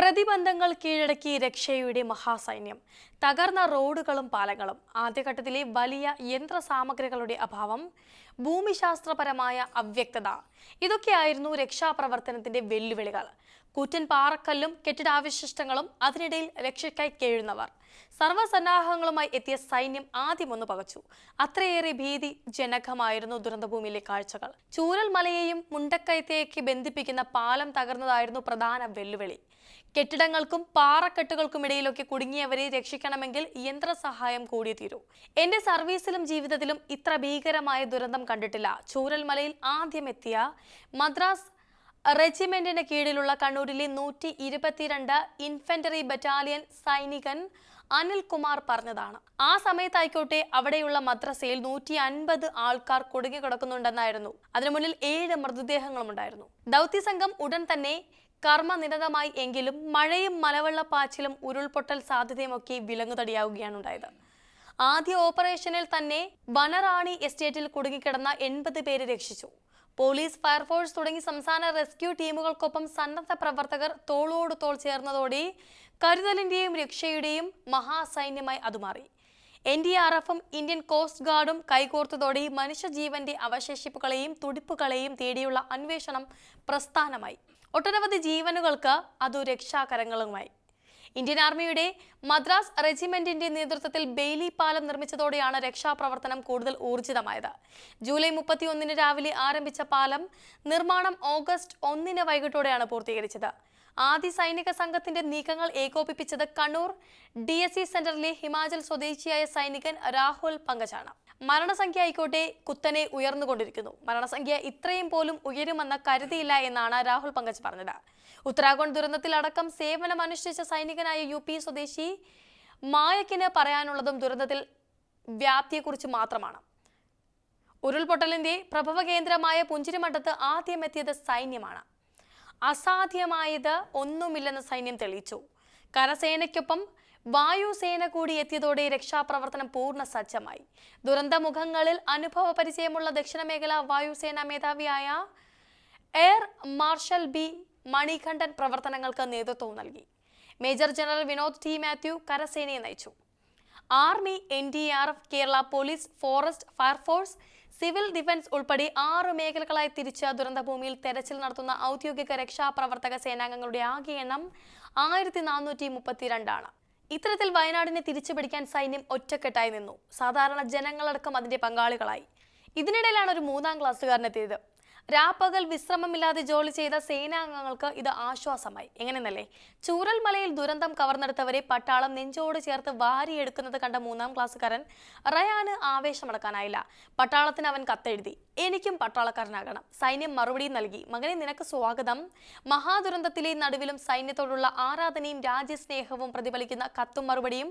പ്രതിബന്ധങ്ങൾ കീഴടക്കി രക്ഷയുടെ മഹാസൈന്യം. തകർന്ന റോഡുകളും പാലങ്ങളും. ആദ്യഘട്ടത്തിലെ വലിയ യന്ത്ര സാമഗ്രികളുടെ അഭാവം. ഭൂമിശാസ്ത്രപരമായ അവ്യക്തത. ഇതൊക്കെയായിരുന്നു രക്ഷാപ്രവർത്തനത്തിന്റെ വെല്ലുവിളികൾ. കൂറ്റൻ പാറക്കല്ലും കെട്ടിടാവശിഷ്ടങ്ങളും അതിനിടയിൽ രക്ഷയ്ക്കായി കേഴുന്നവർ. സർവസന്നാഹങ്ങളുമായി എത്തിയ സൈന്യം ആദ്യം ഒന്ന് പകച്ചു. അത്രയേറെ ഭീതി ജനകമായിരുന്നു ദുരന്തഭൂമിയിലെ കാഴ്ചകൾ. ചൂരൽ മലയെയും മുണ്ടക്കയത്തേക്ക് ബന്ധിപ്പിക്കുന്ന പാലം തകർന്നതായിരുന്നു പ്രധാന വെല്ലുവിളി. കെട്ടിടങ്ങൾക്കും പാറക്കെട്ടുകൾക്കും ഇടയിലൊക്കെ കുടുങ്ങിയവരെ രക്ഷിക്കണമെങ്കിൽ യന്ത്രസഹായം കൂടി തീരൂ. എന്റെ സർവീസിലും ജീവിതത്തിലും ഇത്ര ഭീകരമായ ദുരന്തം കണ്ടിട്ടില്ല. ചൂരൽമലയിൽ ആദ്യം എത്തിയ മദ്രാസ് റെജിമെന്റിന് കീഴിലുള്ള കണ്ണൂരിലെ നൂറ്റി ഇരുപത്തിരണ്ട് ഇൻഫൻട്രി ബറ്റാലിയൻ സൈനികൻ അനിൽകുമാർ പറഞ്ഞതാണ്. ആ സമയത്തായിക്കോട്ടെ അവിടെയുള്ള മദ്രസയിൽ നൂറ്റി അൻപത് ആൾക്കാർ കുടുങ്ങിക്കിടക്കുന്നുണ്ടെന്നായിരുന്നു അതിനു മുന്നിൽ ഏഴ് മൃതദേഹങ്ങളും ഉണ്ടായിരുന്നു ദൗത്യസംഘം ഉടൻ തന്നെ കർമ്മനിരതമായി എങ്കിലും മഴയും മലവെള്ളപ്പാച്ചിലും ഉരുൾപൊട്ടൽ സാധ്യതയുമൊക്കെ വിലങ്ങുതടിയാവുകയാണ് ഉണ്ടായത് ആദ്യ ഓപ്പറേഷനിൽ തന്നെ വനറാണി എസ്റ്റേറ്റിൽ കുടുങ്ങിക്കിടന്ന എൺപത് പേരെ രക്ഷിച്ചു. പോലീസ് ഫയർഫോഴ്സ് തുടങ്ങി സംസ്ഥാന റെസ്ക്യൂ ടീമുകൾക്കൊപ്പം സന്നദ്ധ പ്രവർത്തകർ തോളോട് തോൾ ചേർന്നതോടെ കരുതലിന്റെയും രക്ഷയുടെയും മഹാസൈന്യമായി അത് മാറി എൻ ഡി ആർ എഫും ഇന്ത്യൻ കോസ്റ്റ് ഗാർഡും കൈകോർത്തതോടെ മനുഷ്യജീവന്റെ അവശേഷിപ്പുകളെയും തുടിപ്പുകളെയും തേടിയുള്ള അന്വേഷണം പ്രസ്ഥാനമായി. ഒട്ടനവധി ജീവനുകൾക്ക് അതു രക്ഷാകരങ്ങളുമായി. ഇന്ത്യൻ ആർമിയുടെ മദ്രാസ് റെജിമെന്റിന്റെ നേതൃത്വത്തിൽ ബെയ്ലി പാലം നിർമ്മിച്ചതോടെയാണ് രക്ഷാപ്രവർത്തനം കൂടുതൽ ഊർജിതമായത്. ജൂലൈ മുപ്പത്തി ഒന്നിന് രാവിലെ ആരംഭിച്ച പാലം നിർമ്മാണം ഓഗസ്റ്റ് ഒന്നിന് വൈകിട്ടോടെയാണ് പൂർത്തീകരിച്ചത്. ആദ്യ സൈനിക സംഘത്തിന്റെ നീക്കങ്ങൾ ഏകോപിപ്പിച്ചത് കണ്ണൂർ ഡി എസ് സി സെന്ററിലെ ഹിമാചൽ സ്വദേശിയായ സൈനികൻ രാഹുൽ പങ്കജാണ്. മരണസംഖ്യ ആയിക്കോട്ടെ കുത്തനെ ഉയർന്നുകൊണ്ടിരിക്കുന്നു. മരണസംഖ്യ ഇത്രയും പോലും ഉയരുമെന്ന് കരുതിയില്ല എന്നാണ് രാഹുൽ പങ്കജ് പറഞ്ഞത്. ഉത്തരാഖണ്ഡ് ദുരന്തത്തിലടക്കം സേവനമനുഷ്ഠിച്ച സൈനികനായ യു പി സ്വദേശി മായക്കിന് പറയാനുള്ളതും ദുരന്തത്തിൽ വ്യാപ്തിയെക്കുറിച്ച് മാത്രമാണ്. ഉരുൾപൊട്ടലിന്റെ പ്രഭവ കേന്ദ്രമായ പുഞ്ചിരിമഠത്ത് ആദ്യം എത്തിയത് സൈന്യമാണ്. അസാധ്യമായത് ഒന്നുമില്ലെന്ന് സൈന്യം തെളിയിച്ചു. കരസേനയ്ക്കൊപ്പം വായുസേന കൂടി എത്തിയതോടെ രക്ഷാപ്രവർത്തനം പൂർണ സജ്ജമായി. ദുരന്തമുഖങ്ങളിൽ അനുഭവ പരിചയമുള്ള ദക്ഷിണ മേഖല വായുസേന മേധാവിയായ എയർ മാർഷൽ ബി മണികണ്ഠൻ പ്രവർത്തനങ്ങൾക്ക് നേതൃത്വം നൽകി. Major general Vinod T Mathew കരസേനയെ നയിച്ചു. Army N D R F Kerala police forest fire force civil defence ഉൾപ്പെടെ ആറ് മേഖലകളായി തിരിച്ച ദുരന്തഭൂമിയിൽ തെരച്ചിൽ നടത്തുന്ന ഔദ്യോഗിക രക്ഷാപ്രവർത്തക സേനാംഗങ്ങളുടെ ആകെ എണ്ണം ആയിരത്തി നാനൂറ്റി മുപ്പത്തിരണ്ടാണ്. ഇത്തരത്തിൽ വയനാടിനെ തിരിച്ചുപിടിക്കാൻ സൈന്യം ഒറ്റക്കെട്ടായി നിന്നു. സാധാരണ ജനങ്ങളടക്കം അതിന്റെ പങ്കാളികളായി. ഇതിനിടയിലാണ് ഒരു മൂന്നാം ക്ലാസ്സുകാരനെത്തിയത് രാപ്പകൽ വിശ്രമമില്ലാതെ ജോലി ചെയ്ത സേനാംഗങ്ങൾക്ക് ഇത് ആശ്വാസമായി. എങ്ങനെയെന്നല്ലേ? ചൂരൽമലയിൽ ദുരന്തം കവർന്നെടുത്തവരെ പട്ടാളം നെഞ്ചോട് ചേർത്ത് വാരിയെടുക്കുന്നത് കണ്ട മൂന്നാം ക്ലാസ്സുകാരൻ റയാന് ആവേശമടക്കാനായില്ല. പട്ടാളത്തിന് അവൻ കത്തെഴുതി എനിക്കും പട്ടാളക്കാരനാകണം. സൈന്യം മറുപടി നൽകി. മകനെ നിനക്ക് സ്വാഗതം. മഹാദുരന്തത്തിലെ നടുവിലും സൈന്യത്തോടുള്ള ആരാധനയും രാജ്യസ്നേഹവും പ്രതിഫലിക്കുന്ന കത്തും മറുപടിയും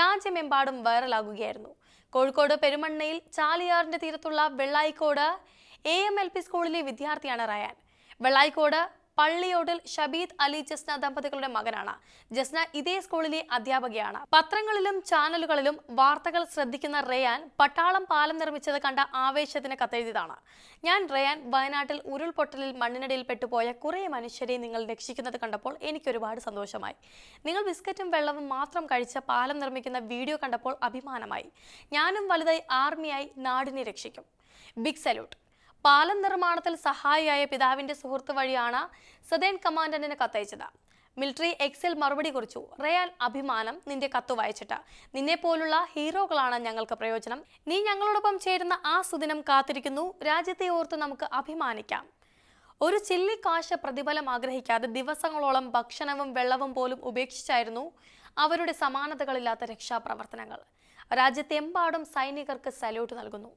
രാജ്യമെമ്പാടും വൈറലാകുകയായിരുന്നു. കോഴിക്കോട് പെരുമണ്ണയിൽ ചാലിയാറിന്റെ തീരത്തുള്ള Vellayikode A M L P സ്കൂളിലെ വിദ്യാർത്ഥിയാണ് റയാൻ. വെള്ളായിക്കോട് പള്ളിയോടിൽ ഷബീദ് അലി ജസ്ന ദമ്പതികളുടെ മകനാണ്. ജസ്ന ഇതേ സ്കൂളിലെ അധ്യാപകയാണ്. പത്രങ്ങളിലും ചാനലുകളിലും വാർത്തകൾ ശ്രദ്ധിക്കുന്ന റയാൻ പട്ടാളം പാലം നിർമ്മിച്ചത് കണ്ട ആവേശത്തിന് കത്തെഴുതിയതാണ്. ഞാൻ റയാൻ വയനാട്ടിൽ ഉരുൾപൊട്ടലിൽ മണ്ണിനടിയിൽ പെട്ടുപോയ കുറേ മനുഷ്യരെ നിങ്ങൾ രക്ഷിക്കുന്നത് കണ്ടപ്പോൾ എനിക്ക് ഒരുപാട് സന്തോഷമായി. നിങ്ങൾ ബിസ്ക്കറ്റും വെള്ളവും മാത്രം കഴിച്ച പാലം നിർമ്മിക്കുന്ന വീഡിയോ കണ്ടപ്പോൾ അഭിമാനമായി. ഞാനും വലുതായി ആർമിയായി നാടിനെ രക്ഷിക്കും. Big salute. പാലം നിർമ്മാണത്തിൽ സഹായിയായ പിതാവിന്റെ സുഹൃത്ത് വഴിയാണ് സദേൺ കമാൻഡന്റിന് കത്തയച്ചത്. മിലിറ്ററി എക്സിൽ മറുപടി കുറിച്ചു. റയാൻ അഭിമാനം നിന്റെ കത്ത് വായിച്ചിട്ട്. നിന്നെ പോലുള്ള ഹീറോകളാണ് ഞങ്ങൾക്ക് പ്രയോജനം. നീ ഞങ്ങളോടൊപ്പം ചേരുന്ന ആ സുദിനം കാത്തിരിക്കുന്നു. രാജ്യത്തെ ഓർത്ത് നമുക്ക് അഭിമാനിക്കാം. ഒരു ചില്ലിക്കാശ പ്രതിഫലം ആഗ്രഹിക്കാതെ ദിവസങ്ങളോളം ഭക്ഷണവും വെള്ളവും പോലും ഉപേക്ഷിച്ചായിരുന്നു അവരുടെ സമാനതകളില്ലാത്ത രക്ഷാപ്രവർത്തനങ്ങൾ. രാജ്യത്തെമ്പാടും സൈനികർക്ക് സല്യൂട്ട് നൽകുന്നു.